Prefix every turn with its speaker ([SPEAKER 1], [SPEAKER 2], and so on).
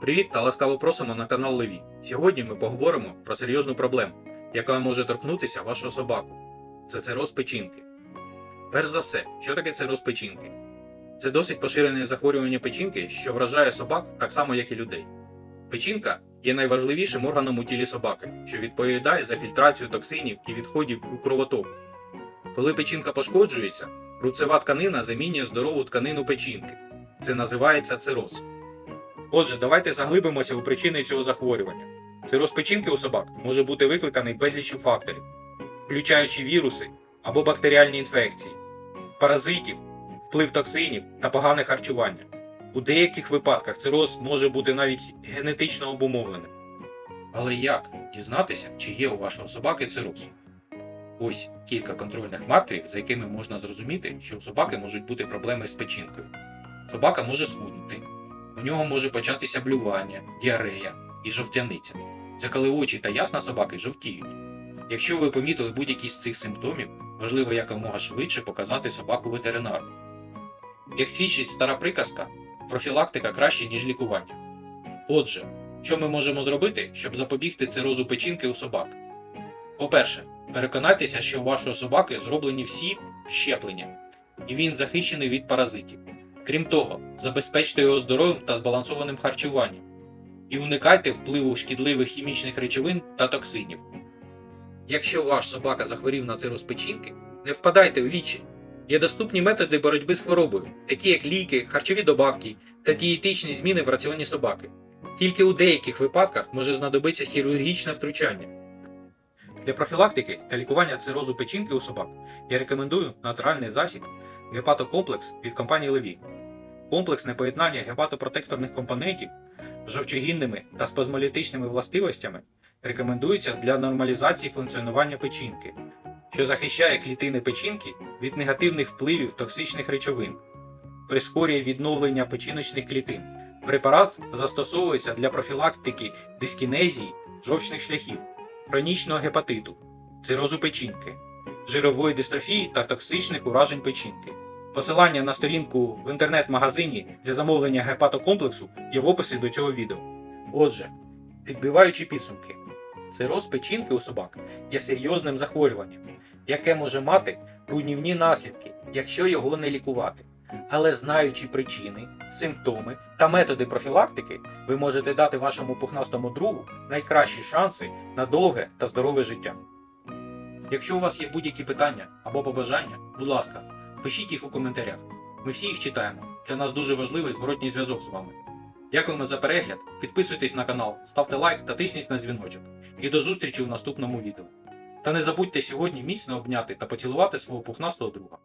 [SPEAKER 1] Привіт та ласкаво просимо на канал Леві. Сьогодні ми поговоримо про серйозну проблему, яка може торкнутися вашого собаку. Це цироз печінки. Перш за все, що таке цироз печінки? Це досить поширене захворювання печінки, що вражає собак так само, як і людей. Печінка є найважливішим органом у тілі собаки, що відповідає за фільтрацію токсинів і відходів у кровоток. Коли печінка пошкоджується, рубцева тканина замінює здорову тканину печінки. Це називається цироз. Отже, давайте заглибимося у причини цього захворювання. Цироз печінки у собак може бути викликаний безліччю факторів, включаючи віруси або бактеріальні інфекції, паразитів, вплив токсинів та погане харчування. У деяких випадках цироз може бути навіть генетично обумовленим. Але як дізнатися, чи є у вашого собаки цироз? Ось кілька контрольних маркерів, за якими можна зрозуміти, що у собаки можуть бути проблеми з печінкою. Собака може схуднути, у нього може початися блювання, діарея і жовтяниця. Це коли очі та ясна собаки жовтіють. Якщо ви помітили будь-які з цих симптомів, важливо якомога швидше показати собаку ветеринару. Як свідчить стара приказка, профілактика краще, ніж лікування. Отже, що ми можемо зробити, щоб запобігти цирозу печінки у собак? По-перше, переконайтеся, що у вашої собаки зроблені всі щеплення, і він захищений від паразитів. Крім того, забезпечте його здоровим та збалансованим харчуванням і уникайте впливу шкідливих хімічних речовин та токсинів. Якщо ваш собака захворів на цироз печінки, не впадайте у вічі. Є доступні методи боротьби з хворобою, такі як ліки, харчові добавки та дієтичні зміни в раціоні собаки. Тільки у деяких випадках може знадобитися хірургічне втручання. Для профілактики та лікування цирозу печінки у собак я рекомендую натуральний засіб гепатокомплекс від компанії Леві. Комплексне поєднання гепатопротекторних компонентів з жовчогінними та спазмолітичними властивостями рекомендується для нормалізації функціонування печінки, що захищає клітини печінки від негативних впливів токсичних речовин, прискорює відновлення печіночних клітин. Препарат застосовується для профілактики дискінезії жовчних шляхів, хронічного гепатиту, цирозу печінки, жирової дистрофії та токсичних уражень печінки. Посилання на сторінку в інтернет-магазині для замовлення гепатокомплексу є в описі до цього відео. Отже, підбиваючи підсумки, цироз печінки у собак є серйозним захворюванням, яке може мати руйнівні наслідки, якщо його не лікувати. Але знаючи причини, симптоми та методи профілактики, ви можете дати вашому пухнастому другу найкращі шанси на довге та здорове життя. Якщо у вас є будь-які питання або побажання, будь ласка, пишіть їх у коментарях. Ми всі їх читаємо. Для нас дуже важливий зворотній зв'язок з вами. Дякуємо за перегляд, підписуйтесь на канал, ставте лайк та тисніть на дзвіночок. І до зустрічі у наступному відео. Та не забудьте сьогодні міцно обняти та поцілувати свого пухнастого друга.